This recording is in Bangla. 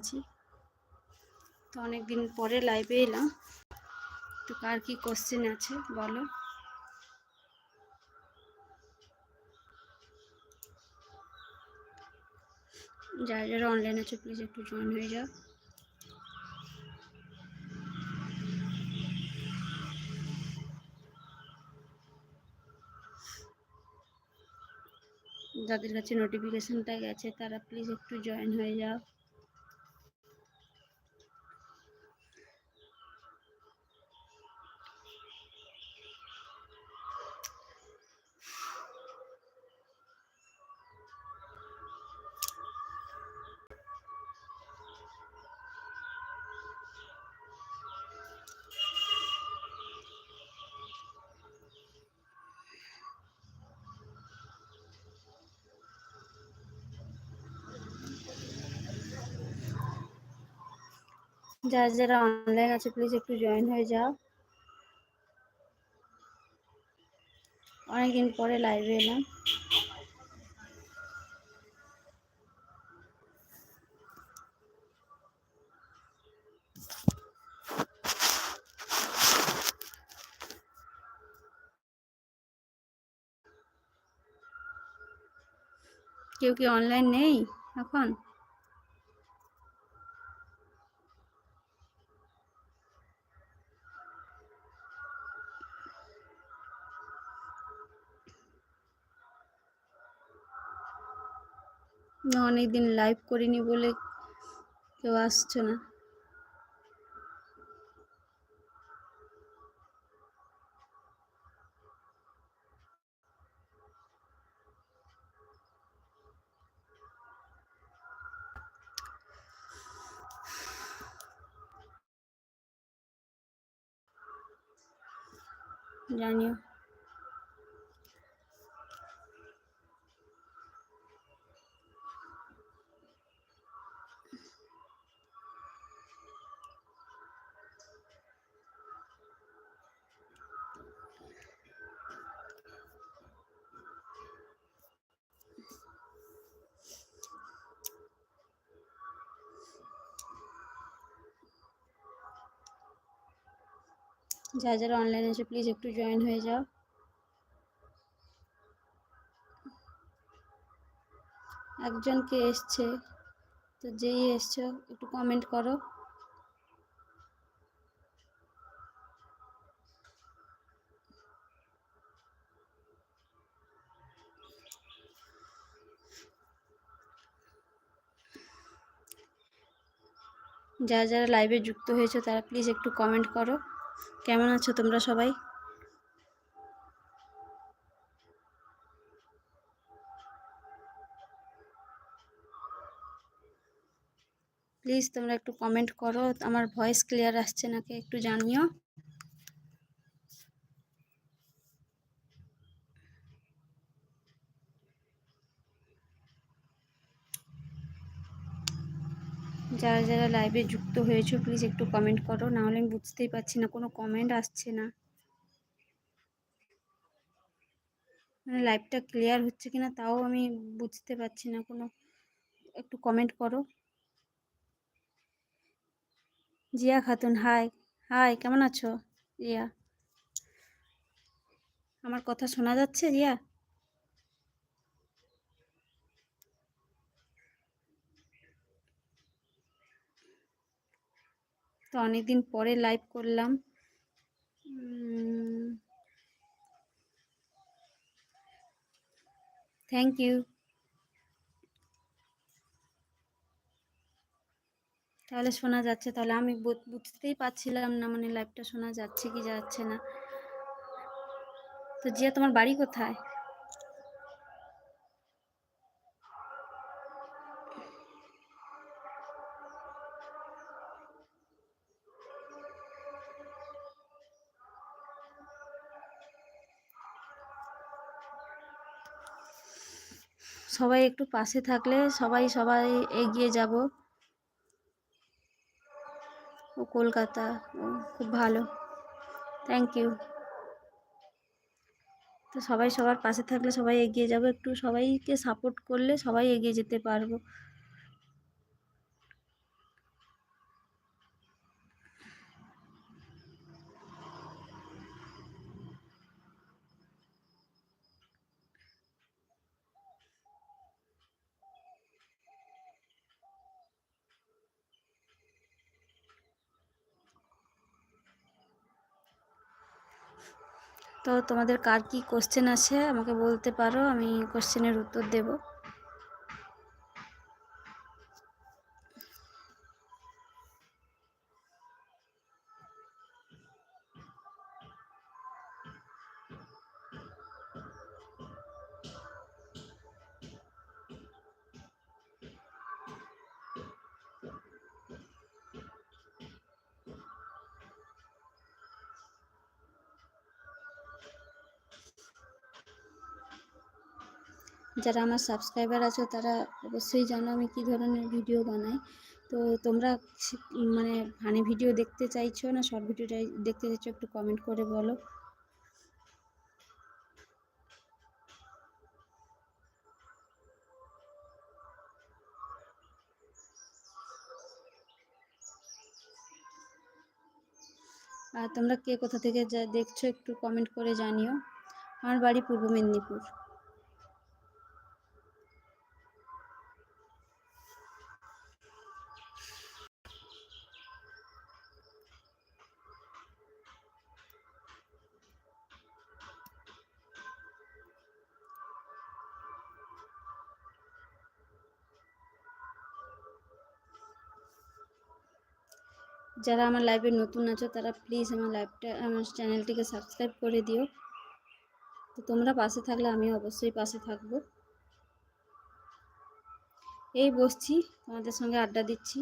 আছি তো অনেক দিন পরে লাইভে এলাম। তো কার কি কোশ্চেন আছে বলো। যারা যারা অনলাইন আছে প্লিজ একটু জয়েন হয়ে যাও। যাদের কাছে নোটিফিকেশনটা গেছে, তারা প্লিজ একটু জয়েন হয়ে যাও। যারা যারা অনলাইন আছে প্লিজ একটু জয়েন হয়ে যাও। অনেকদিন পরে লাইভে এলাম। কেউ কি অনলাইন নেই এখন? অনেকদিন লাইভ করিনি বলে কেউ আসছে না। জানিও। যারা যারা অনলাইন আছে প্লিজ একটু জয়েন হয়ে যাও। একজন কে এসছে, তো যেই এসছো, একটু কমেন্ট করো। যারা যারা লাইভে যুক্ত হয়েছে, তারা প্লিজ একটু কমেন্ট করো। কেমন আছো তোমরা সবাই? প্লিজ তোমরা একটু কমেন্ট করো, আমার ভয়েস ক্লিয়ার আসছে নাকি একটু জানিও। যারা যারা লাইভে যুক্ত হয়েছো প্লিজ একটু কমেন্ট করো। নাহলে আমি বুঝতেই পারছি না, কোনো কমেন্ট আসছে না। মানে লাইভটা ক্লিয়ার হচ্ছে কিনা, তাও আমি বুঝতে পারছি না, কোনো একটু কমেন্ট করো। জিয়া খাতুন হাই হাই কেমন আছো? রিয়া আমার কথা শোনা যাচ্ছে রিয়া তো অনেকদিন পরে লাইভ করলাম। থ্যাংক ইউ তাহলে শোনা যাচ্ছে, তাহলে আমি বুঝতেই পারছিলাম না মানে লাইভটা শোনা যাচ্ছে কি যাচ্ছে না। তো জিয়া, তোমার বাড়ি কোথায়? সবাই একটু পাশে থাকলে সবাই সবাই এগিয়ে যাব। ও কলকাতা খুব ভালো। থ্যাংক ইউ তো সবাই সবার পাশে থাকলে সবাই এগিয়ে যাব, একটু সবাইকে সাপোর্ট করলে সবাই এগিয়ে যেতে পারব। তো তোমাদের কার কি কোশ্চেন আছে? আমাকে বলতে পারো আমি কোশ্চেনের উত্তর দেব। যারা আমার সাবস্ক্রাইবার আছো, তারা অবশ্যই জানো আমি কী ধরনের ভিডিও বানাই। তো তোমরা মানে ফানি ভিডিও দেখতে চাইছো না শর্ট ভিডিওটাই দেখতে চাইছো, একটু কমেন্ট করে বলো। আর তোমরা কে কোথা থেকে যা দেখছ, একটু কমেন্ট করে জানিও। আমার বাড়ি পূর্ব মেদিনীপুর। যারা আমার লাইভে নতুন আছো, তারা প্লিজ আমার লাইভটা আমার চ্যানেলটিকে সাবস্ক্রাইব করে দিও। তো তোমরা পাশে থাকলে আমি অবশ্যই পাশে থাকব। এই বসছি, তোমাদের সঙ্গে আড্ডা দিচ্ছি।